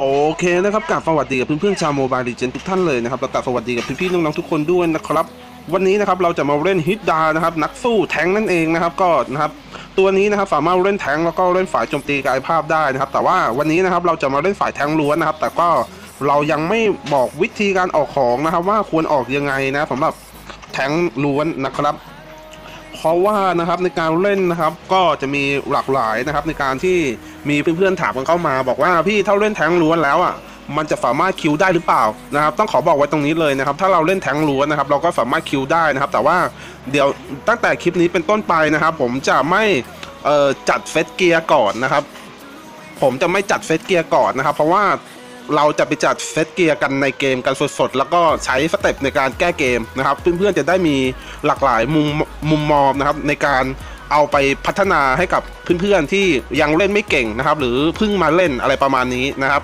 โอเคนะครับกราบสวัสดีกับเพื่อนๆชาวโมบายดีเจนทุกท่านเลยนะครับแล้วกราบสวัสดีกับพี่ๆน้องๆทุกคนด้วยนะครับ วันนี้นะครับเราจะมาเล่นฮิตดานะครับนักสู้แทงนั่นเองนะครับก็นะครับตัวนี้นะครับสามารถเล่นแทงแล้วก็เล่นฝ่ายโจมตีกายภาพได้นะครับ แต่ว่าวันนี้นะครับเราจะมาเล่นฝ่ายแทงล้วนนะครับ แต่ก็เรายังไม่บอกวิธีการออกของนะครับ ว่าควรออกยังไงนะสำหรับแทงล้วนนะครับเพราะว่านะครับในการเล่นนะครับก็จะมีหลากหลายนะครับในการที่ มีเพื่อนๆถามกันเข้ามา บอกว่าพี่ถ้าเล่นแทงล้วนแล้วอะมันจะสามารถคิวได้หรือเปล่านะครับต้องขอบอกไว้ตรงนี้เลยนะครับถ้าเราเล่นแทงล้วนนะครับเราก็สามารถคิวได้นะครับ แต่ว่าเดี๋ยวตั้งแต่คลิปนี้เป็นต้นไปนะครับ ผมจะไม่จัดเซตเกียร์ก่อนนะครับ ผมจะไม่จัดเซตเกียร์ก่อนนะครับ เพราะว่าเราจะไปจัดเซตเกียร์กันในเกมกันสดๆ แล้วก็ใช้สเต็ปในการแก้เกมนะครับ เพื่อนๆจะได้มีหลากหลายมุมมุมมองนะครับในการ เอาไปพัฒนาให้กับเพื่อนๆที่ยังเล่นไม่เก่งนะครับ หรือเพิ่งมาเล่นอะไรประมาณนี้นะครับ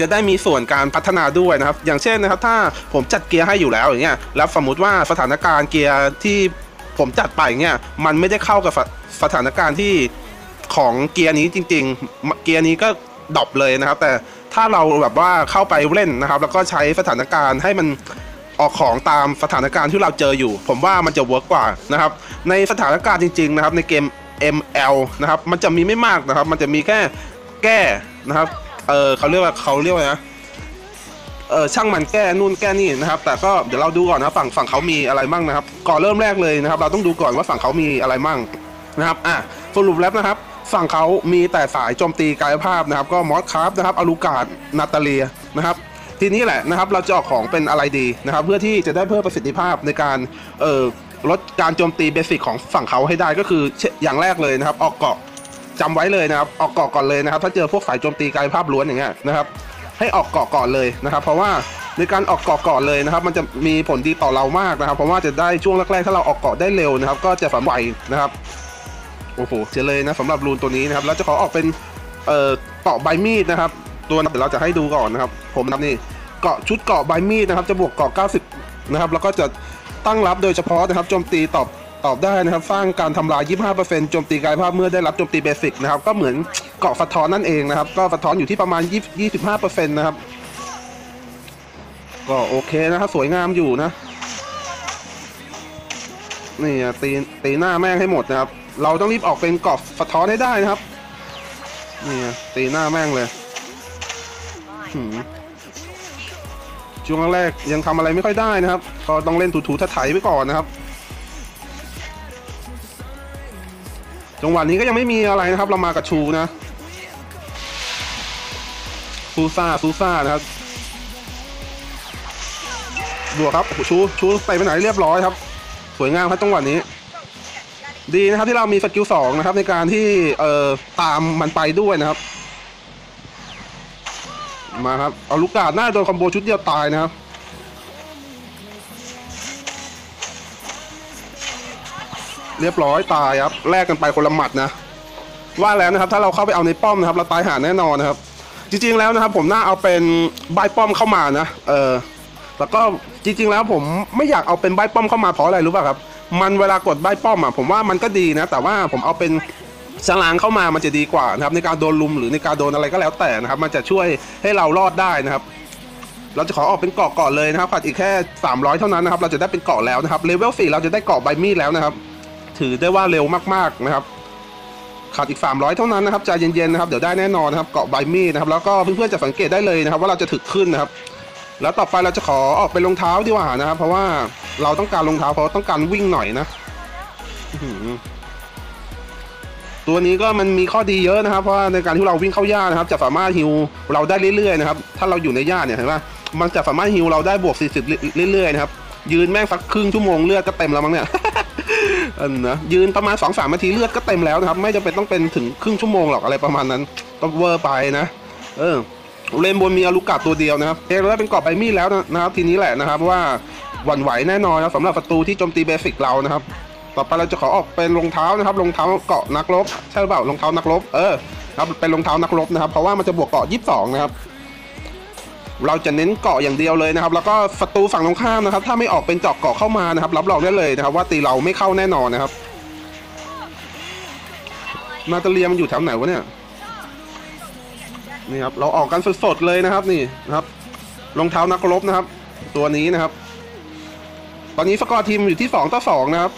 จะได้มีส่วนการพัฒนาด้วยนะครับ อย่างเช่นนะครับ ถ้าผมจัดเกียร์ให้อยู่แล้วอย่างเงี้ยแล้วสมมติว่าสถานการณ์เกียร์ที่ผมจัดไปเงี้ยมันไม่ได้เข้ากับสสถานการณ์ที่ของเกียร์นี้จริง ๆ เกียร์นี้ก็ดรอปเลยนะครับ แต่ถ้าเราแบบว่าเข้าไปเล่นนะครับ แล้วก็ใช้สถานการณ์ให้มัน ออกของตามสถานการณ์ที่เราเจออยู่ ผมว่ามันจะเวิร์กกว่านะครับ ในสถานการณ์จริง ๆ นะครับ ในเกม ML นะครับ มันจะมีไม่มากนะครับ มันจะมีแค่แก้นะครับ เออเขาเรียกว่าเขาเรียกว่านะเออช่างมันแก้นู่นแก้นี่นะครับ แต่ก็เดี๋ยวเราดูก่อนนะครับฝั่งฝั่งเขามีอะไรมั่งนะครับ ก่อนเริ่มแรกเลยนะครับ เราต้องดูก่อนว่าฝั่งเขามีอะไรมั่งนะครับ อะสรุปแล้วนะครับ ฝั่งเขามีแต่สายโจมตีกายภาพนะครับ ก็มอสคราฟนะครับอลูกาดนาตาเลียนะครับ ทีนี้แหละนะครับเราจะออกของเป็นอะไรดีนะครับเพื่อที่จะได้เพิ่มประสิทธิภาพในการเอ่อลดการโจมตีเบสิกของฝั่งเขาให้ได้ก็คืออย่างแรกเลยนะครับ ออกเกาะจำไว้เลยนะครับ ออกเกาะก่อนเลยนะครับ ถ้าเจอพวกสายโจมตีกายภาพล้วนอย่างเงี้ยนะครับ ให้ออกเกาะก่อนเลยนะครับ เพราะว่าในการออกเกาะก่อนเลยนะครับ มันจะมีผลดีต่อเรามากนะครับ เพราะว่าจะได้ช่วงแรกๆถ้าเราออกเกาะได้เร็วนะครับ ก็จะฝันไหวนะครับโอ้โหเจเลยนะสำหรับรูนตัวนี้นะครับแล้วจะขอออกเป็นเอ่อเกาะใบมีดนะครับ ตัวนั้เดี๋ยวเราจะให้ดูก่อนนะครับ ผมนับนี่ เกาะชุดเกาะใบมีดนะครับจะบวกเกาะ 90 นะครับแล้วก็จะตั้งรับโดยเฉพาะนะครับโจมตีตอบตอบได้นะครับ สร้างการทำลาย 25%โจมตีกายภาพเมื่อได้รับโจมตีเบสิกนะครับ ก็เหมือนเกาะสะท้อนนั่นเองนะครับ ก็สะท้อนอยู่ที่ประมาณ20 25%นะครับ ก็โอเคนะครับ สวยงามอยู่นะ นี่อะตีตีหน้าแม่งให้หมดนะครับ เราต้องรีบออกเป็นเกาะสะท้อนให้ได้นะครับ นี่อะตีหน้าแม่งเลยหืม ช่วงแรกยังทำอะไรไม่ค่อยได้นะครับ ก็ต้องเล่นถูๆถ่ายๆไปก่อนนะครับ จังหวะนี้ก็ยังไม่มีอะไรนะครับ เรามากับชูนะซูซ่าซูซ่านะครับบวกครับชูชูไปไปไหนเรียบร้อยครับ สวยงามครับจังหวะนี้ ดีนะครับที่เรามีสกิลสองนะครับในการที่เอ่อตามมันไปด้วยนะครับ มาครับ เอาลูกกาดหน้าโดนคอมโบชุดเดียวตายนะครับ เรียบร้อยตายครับแลกกันไปคนละหมัดนะ ว่าแล้วนะครับ ถ้าเราเข้าไปเอาในป้อมนะครับ เราตายหาแน่นอนนะครับ จริงๆแล้วนะครับ ผมน่าเอาเป็นใบป้อมเข้ามานะ เออแล้วก็จริง ๆ แล้วผมไม่อยากเอาเป็นใบป้อมเข้ามาเพราะอะไรรู้ป่ะครับ มันเวลากดใบป้อมอะผมว่ามันก็ดีนะ แต่ว่าผมเอาเป็น สลางเข้ามามันจะดีกว่านะครับในการโดนลุมหรือในการโดนอะไรก็แล้วแต่นะครับ มันจะช่วยให้เรารอดได้นะครับ เราจะขอออกเป็นเกาะก่อนเลยนะครับขาดอีกแค่ 300 เท่านั้นนะครับ เราจะได้เป็นเกาะแล้วนะครับเลเวล4เราจะได้เกาะใบมีดแล้วนะครับ ถือได้ว่าเร็วมากๆนะครับขาดอีก 300 เท่านั้นนะครับใจเย็นๆนะครับเดี๋ยวได้แน่นอนนะครับเกาะใบมีดนะครับแล้วก็เพื่อนๆจะสังเกตได้เลยนะครับ ว่าเราจะถึกขึ้นนะครับ แล้วต่อไปเราจะขอออกเป็นรองเท้าดีกว่านะครับ เพราะว่าเราต้องการรองเท้าเพราะต้องการวิ่งหน่อยนะอื ตัวนี้ก็มันมีข้อดีเยอะนะครับเพราะว่าในการที่เราวิ่งเข้าหญ้านะครับ จะสามารถฮิวเราได้เรื่อยๆนะครับถ้าเราอยู่ในหญ้าเนี่ยเห็นไหมมันจะสามารถฮิวเราได้บวก 40 เรื่อยๆนะครับยืนแม่งสักครึ่งชั่วโมงเลือดก็เต็มแล้วมั้งเนี่ยอันนะยืนประมาณ2อสามนาทีเลือดก็เต็มแล้วนะครับ ไม่จำเป็นต้องเป็นถึงครึ่งชั่วโมงหรอกอะไรประมาณนั้นก็เวอร์ไปนะเออเลนบนมีอารุกาตัวเดียวนะครับเอแล้วเป็นกรอบใบมีดแล้วนะครับทีนี้แหละนะครับว่าหวั่นไหวแน่นอนนะสำหรับศัตรูที่โจมตีเบสิกเรานะครับ ต่อไปเราจะขอออกเป็นรองเท้านะครับรองเท้าเกาะนักรบใช่หรือเปล่ารองเท้านักรบเออครับเป็นรองเท้านักรบนะครับ เพราะว่ามันจะบวกเกาะ 22 นะครับ เราจะเน้นเกาะอย่างเดียวเลยนะครับ แล้วก็ศัตรูฝั่งตรงข้ามนะครับ ถ้าไม่ออกเป็นเจาะเกาะเข้ามานะครับ รับรองได้เลยนะครับ ว่าตีเราไม่เข้าแน่นอนนะครับนาตาเลียมันอยู่แถวไหนวะเนี่ยนี่ครับเราออกกันสดๆเลยนะครับ นี่นะครับรองเท้านักรบนะครับ ตัวนี้นะครับ ตอนนี้สกอร์ทีมอยู่ที่สองต่อสองนะครับ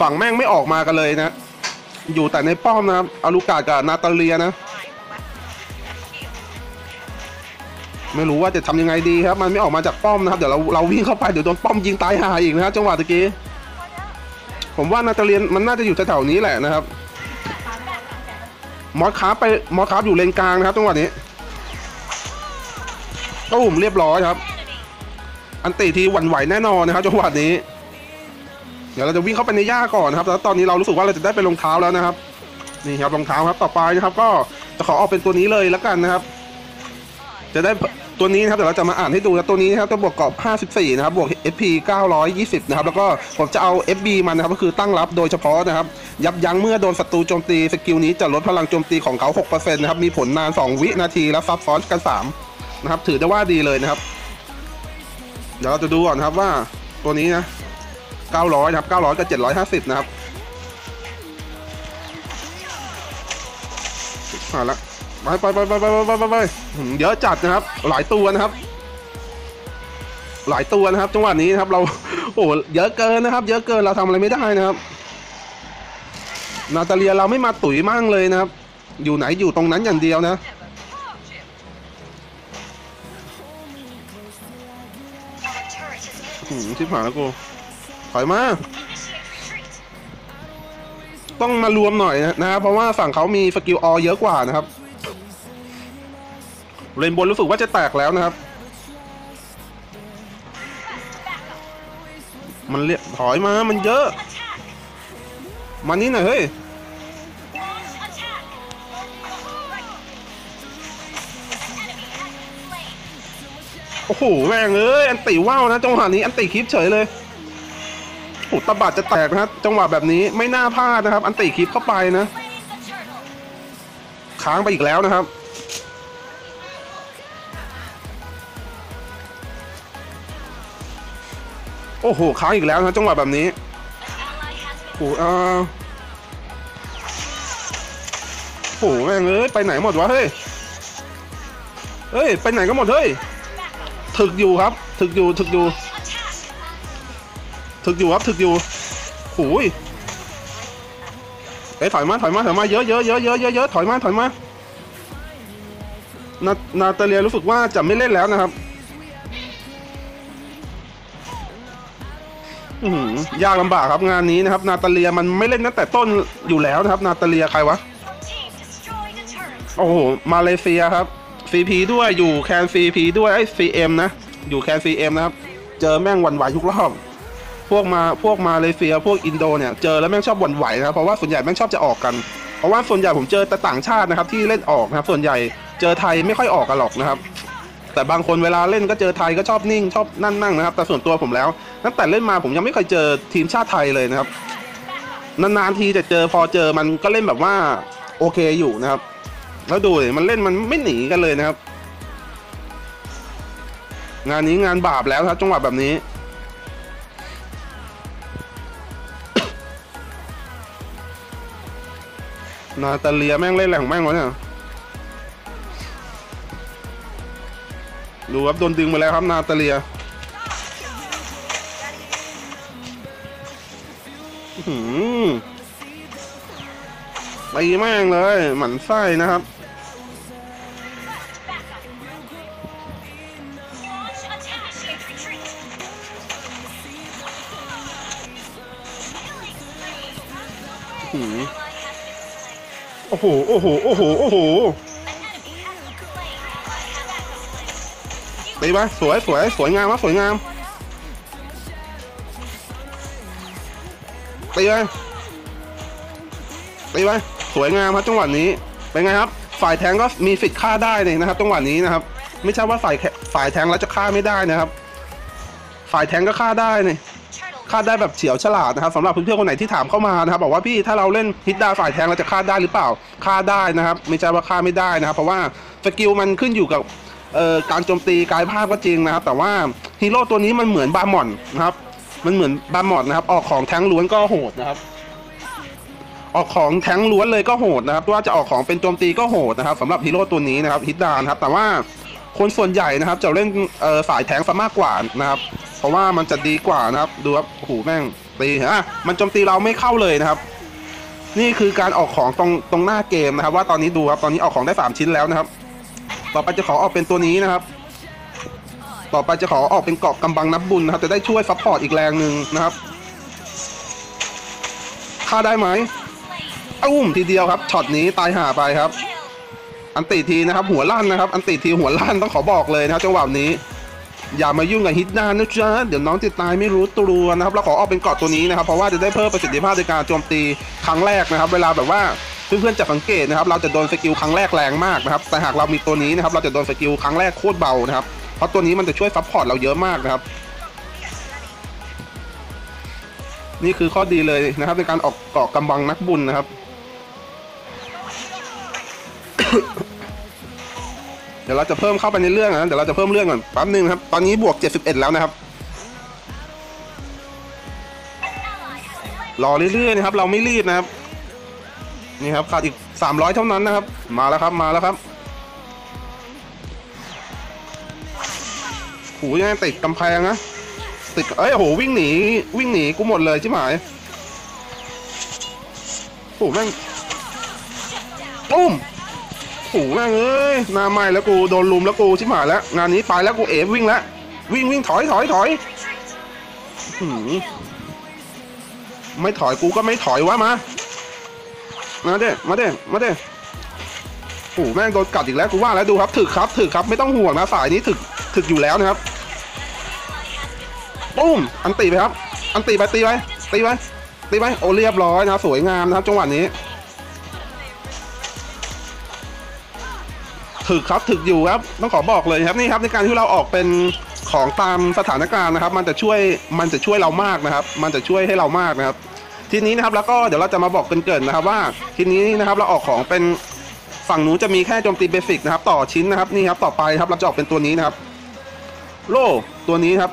ฝั่งแม่งไม่ออกมากันเลยนะ อยู่แต่ในป้อมนะครับอาลูกากับนาตาเลียนะ ไม่รู้ว่าจะทำยังไงดีครับ มันไม่ออกมาจากป้อมนะครับ เดี๋ยวเราเราวิ่งเข้าไปเดี๋ยวโดนป้อมยิงตายหาอีกนะครับจังหวะตะกี้ ผมว่านาตาเลียนมันน่าจะอยู่แถวๆนี้แหละนะครับ มอสคาร์ไปมอสคาร์อยู่เลนกลางนะครับจังหวะนี้ตุ้มเรียบร้อยครับ อันติทีหวั่นไหวแน่นอนนะครับจังหวะนี้ เดี๋ยวเราจะวิ่งเข้าไปในหญ้าก่อนนะครับแล้วตอนนี้เรารู้สึกว่าเราจะได้เป็นรองเท้าแล้วนะครับ นี่ครับรองเท้าครับต่อไปนะครับ ก็จะขอออกเป็นตัวนี้เลยแล้วกันนะครับ จะได้ตัวนี้นะครับเดี๋ยวเราจะมาอ่านให้ดูนะตัวนี้นะครับจะบวกกรอบ 54 นะครับบวก FP 920 นะครับแล้วก็ผมจะเอา FB มันนะครับก็คือตั้งรับโดยเฉพาะนะครับ ยับยั้งเมื่อโดนศัตรูโจมตีสกิลนี้จะลดพลังโจมตีของเขา 6%นะครับมีผลนาน 2 วินาทีและซับซ้อนกัน 3 นะครับ ถือได้ว่าดีเลยนะครับ เดี๋ยวเราจะดูก่อนนะครับว่าตัวนี้นะ 900นะครับ900กับ750 นะครับมาละไปไปไปไปไปไปไปไปเยอะจัดนะครับ หลายตัวนะครับ หลายตัวนะครับ จังหวะนี้นะครับ เราโอ้เยอะเกินนะครับ เยอะเกินเราทำอะไรไม่ได้นะครับ นาตาเลียเราไม่มาตุ๋ยมั่งเลยนะครับ อยู่ไหนอยู่ตรงนั้นอย่างเดียวนะหืมชิบหายแล้วกู อยมา ต้องมารวมหน่อยนะนะครับเพราะว่าฝั่งเขามีสกิลออเยอะกว่านะครับเรนบนรู้สึกว่าจะแตกแล้วนะครับ มันเรียกถอยมา มันเยอะ มานี่หน่อยเฮ้ยโอ้โหแม่งเอ้ยอันติว่าวนะจังหวะนี้อันติคลิปเฉยเลย อ้ตะบัดจะแตกนะครับจังหวะแบบนี้ไม่น่าพลาดนะครับ อันติคลิปเข้าไปนะ ค้างไปอีกแล้วนะครับโอ้โหค้างอีกแล้วนะจังหวะแบบนี้โอ้โหอ่าโอ้โหแม่งเอ้ยไปไหนหมดวะเฮ้ยเฮ้ยไปไหนก็หมดเฮ้ยถึกอยู่ครับ ถึกอยู่ถึกอยู่ ถึกอยู่ครับถึกอยู่โอ้ยเอ้ยถอยมาถอยมาถอยมาเยอะเยอะเยอะเยอะเยอะเยอะถอยมาถอยมานานาตาเลียรู้สึกว่าจะไม่เล่นแล้วนะครับยากลำบากครับงานนี้นะครับ นาตาเลียมันไม่เล่นตั้งแต่ต้นอยู่แล้วนะครับ นาตาเลียใครวะโอ้โหมาเลเซียครับ CP ด้วยอยู่แคน CP ด้วยไอ้ CM นะ อยู่แคน CM นะครับ เจอแม่งหวันไหวทุกรอบ พวกมาพวกมาเลเซียพวกอินโดเนี่ยเจอแล้วแม่งชอบหวันไหวนะครับเพราะว่าส่วนใหญ่แม่งชอบจะออกกัน เพราะว่าส่วนใหญ่ผมเจอแต่ต่างชาตินะครับที่เล่นออกนะครับส่วนใหญ่เจอไทยไม่ค่อยออกกันหรอกนะครับ แต่บางคนเวลาเล่นก็เจอไทยก็ชอบนิ่งชอบนั่งนั่งนะครับแต่ส่วนตัวผมแล้วตั้งแต่เล่นมาผมยังไม่เคยเจอทีมชาติไทยเลยนะครับนานๆทีจะเจอพอเจอมันก็เล่นแบบว่าโอเคอยู่นะครับ แล้วดูดิมันเล่นมันไม่หนีกันเลยนะครับ งานนี้งานบาปแล้วครับจังหวะแบบนี้ นาตาเลียแม่งเล่นอะไรของแม่งวะเนี่ยดูครับโดนดึงไปแล้วครับนาตาเลียอื้อหือตีแม่งเลย หมันไส้นะครับ โอ้โห โอ้โห โอ้โหตีไปสวยสวยสวยงามวะสวยงามตีไปตีไปสวยงามครับจังหวะนี้เป็นไงครับ ฝ่ายแทงก็มีสิทธิ์ฆ่าได้เลยนะครับจังหวะนี้นะครับ ไม่ใช่ว่าฝ่ายฝ่ายแทงแล้วจะฆ่าไม่ได้นะครับ ฝ่ายแทงก็ฆ่าได้นี่ ฆ่าได้แบบเฉียวฉลาดนะครับสำหรับเพื่อนๆคนไหนที่ถามเข้ามานะครับบอกว่าพี่ถ้าเราเล่นฮิตดาฝ่ายแทงเราจะฆ่าได้หรือเปล่าฆ่าได้นะครับไม่ใช่ว่าฆ่าไม่ได้นะครับเพราะว่าสกิลมันขึ้นอยู่กับการโจมตีกายภาพก็จริงนะครับ แต่ว่าฮีโร่ตัวนี้มันเหมือนบาร์มอนนะครับมันเหมือนบาร์มอนนะครับออกของแทงล้วนก็โหดนะครับออกของแทงล้วนเลยก็โหดนะครับว่าจะออกของเป็นโจมตีก็โหดนะครับสำหรับฮีโร่ตัวนี้นะครับฮิตดานครับแต่ว่าคนส่วนใหญ่นะครับจะเล่นเอ่อสายแทงซะมากกว่านะครับ เพราะว่ามันจะดีกว่านะครับ ดูครับโอ้โหแม่งตีฮะมันโจมตีเราไม่เข้าเลยนะครับ นี่คือการออกของตรงตรงหน้าเกมนะครับ ว่าตอนนี้ดูครับตอนนี้ออกของได้สามชิ้นแล้วนะครับ ต่อไปจะขอออกเป็นตัวนี้นะครับ ต่อไปจะขอออกเป็นเกาะกำบังนับบุญนะครับ จะได้ช่วยซัพพอร์ตอีกแรงหนึ่งนะครับฆ่าได้ไหมอุ้มทีเดียวครับช็อตนี้ตายห่าไปครับ อันติทีนะครับ หัวลั่นนะครับ อันติทีหัวลั่นต้องขอบอกเลยนะครับจังหวะนี้ อย่ามายุ่งกับฮิตดานนะจ๊ะเดี๋ยวน้องจะตายไม่รู้ตัวนะครับเราขอออกเป็นเกาะตัวนี้นะครับเพราะว่าจะได้เพิ่มประสิทธิภาพในการโจมตีครั้งแรกนะครับ เวลาแบบว่าเพื่อนๆจะสังเกตนะครับ เราจะโดนสกิลครั้งแรกแรงมากนะครับ แต่หากเรามีตัวนี้นะครับ เราจะโดนสกิลครั้งแรกโคตรเบานะครับ เพราะตัวนี้มันจะช่วยซัพพอร์ตเราเยอะมากนะครับ นี่คือข้อดีเลยนะครับ ในการออกเกาะกำบังนักบุญนะครับ เดี๋ยวเราจะเพิ่มเข้าไปในเรื่องนะเดี๋ยวเราจะเพิ่มเรื่องก่อนแป๊บนึงครับ ตอนนี้บวก 71 แล้วนะครับ รอเรื่อยๆนะครับ เราไม่รีบนะครับ นี่ครับขาดอีก 300 เท่านั้นนะครับ มาแล้วครับ มาแล้วครับโหยังติดกำแพงนะติด เอ้ยโหวิ่งหนี วิ่งหนีกูหมดเลยใช่ไหมโหแม่งปุ้ม โอ้โหแม่งเอ้ยหน้าไหม้แล้วกูโดนลุมแล้วกูชิบหายแล้ว งานนี้ไปแล้วกูเอ๋วิ่งแล้ววิ่งวิ่งถอยถอยถอยหืมไม่ถอยกูก็ไม่ถอยวะมา มาเด้มาเด้มาเด้โอ้โหแม่งโดนกัดอีกแล้วกูว่าแล้วดูครับถึกครับถึกครับไม่ต้องห่วงนะสายนี้ถึกถึกอยู่แล้วนะครับปุ้มอันตีไปครับ อันตีไปตีไปตีไปตีไปโอ้เรียบร้อยนะสวยงามนะครับจังหวะนี้ ถึกครับถึกอยู่ครับต้องขอบอกเลยครับนี่ครับในการที่เราออกเป็นของตามสถานการณ์นะครับ มันจะช่วยมันจะช่วยเรามากนะครับ มันจะช่วยให้เรามากนะครับ ทีนี้นะครับแล้วก็เดี๋ยวเราจะมาบอกเกินๆนะครับว่าทีนี้นะครับเราออกของเป็นฝั่งนู้นจะมีแค่โจมตีเบสิกนะครับ ต่อชิ้นนะครับนี่ครับต่อไปครับเราจะออกเป็นตัวนี้นะครับ โล่ตัวนี้ครับ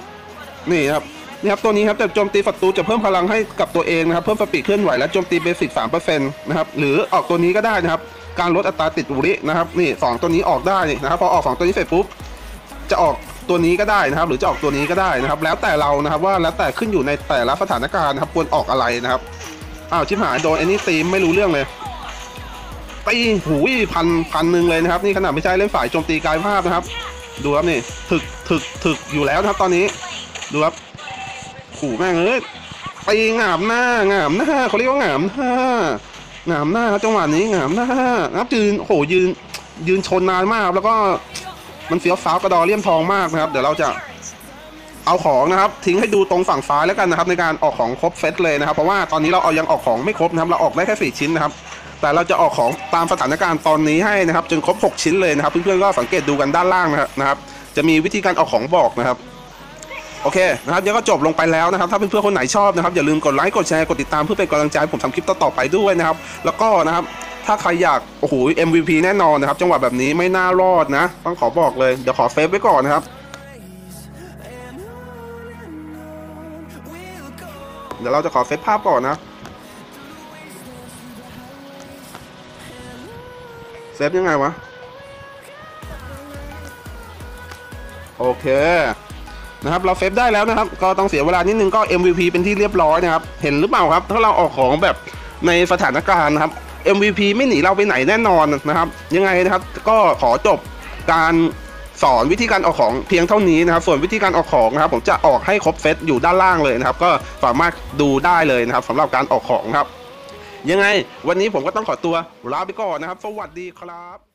นี่ครับ นี่ครับตัวนี้ครับจะโจมตีศัตรูจะเพิ่มพลังให้กับตัวเองนะครับเพิ่มสปีดเคลื่อนไหวและโจมตีเบสิกสามเปอร์เซ็นต์นะครับหรือออกตัวนี้ก็ได้นะครับการลดอัตราติดอุรินะครับนี่สองตัวนี้ออกได้นะครับพอออกสองตัวนี้เสร็จปุ๊บจะออกตัวนี้ก็ได้นะครับ หรือจะออกตัวนี้ก็ได้นะครับ แล้วแต่เรานะครับว่าแล้วแต่ขึ้นอยู่ในแต่ละสถานการณ์นะครับควรออกอะไรนะครับอ้าวชิบหายโดนไอ้นี่ตีไม่รู้เรื่องเลยตีหูยพันพันหนึ่งเลยนะครับ นี่ขนาดไม่ใช่เล่นฝ่ายโจมตีกายภาพนะครับ ดูครับนี่ถึกถึกถึกอยู่แล้วนะครับ ตอนนี้ดูครับ หูแม่งเอ้ยตีงามหน้างามหน้าเขาเรียกว่าหงามหน้างามหน้าครับจังหวะนี้งามหน้านะครับยืนโหยืนยืนชนนานมากครับแล้วก็มันเฟี้ยวฟ้าวกระดอเลี่ยมทองมากนะครับ เดี๋ยวเราจะเอาของนะครับ ทิ้งให้ดูตรงฝั่งซ้ายแล้วกันนะครับ ในการออกของครบเซตเลยนะครับ เพราะว่าตอนนี้เราเอายังออกของไม่ครบนะครับ เราออกได้แค่สี่ชิ้นนะครับ แต่เราจะออกของตามสถานการณ์ตอนนี้ให้นะครับ จนครบ 6 ชิ้นเลยนะครับ เพื่อนๆก็สังเกตดูกันด้านล่างนะครับ จะมีวิธีการออกของบอกนะครับ โอเคนะครับเดี๋ยวก็จบลงไปแล้วนะครับถ้าเพื่อนๆคนไหนชอบนะครับอย่าลืมกดไลค์กดแชร์กดติดตามเพื่อเป็นกำลังใจให้ผมทำคลิปต่อๆไปด้วยนะครับ แล้วก็นะครับถ้าใครอยากโอ้โห MVP แน่นอนนะครับจังหวะแบบนี้ไม่น่ารอดนะ ต้องขอบอกเลยเดี๋ยวขอเซฟไว้ก่อนนะครับเดี๋ยวเราจะขอเซฟภาพก่อนนะเซฟยังไงวะ โอเค นะครับเราเซฟได้แล้วนะครับก็ต้องเสียเวลานิดนึงก็ MVP เป็นที่เรียบร้อยนะครับเห็นหรือเปล่าครับ ถ้าเราออกของแบบในสถานการณ์นะครับ MVP ไม่หนีเราไปไหนแน่นอนนะครับ ยังไงนะครับ ก็ขอจบการสอนวิธีการออกของเพียงเท่านี้นะครับ ส่วนวิธีการออกของนะครับ ผมจะออกให้ครบเซตอยู่ด้านล่างเลยนะครับ ก็สามารถดูได้เลยนะครับสำหรับการออกของครับ ยังไงวันนี้ผมก็ต้องขอตัวลาไปก่อนนะครับ สวัสดีครับ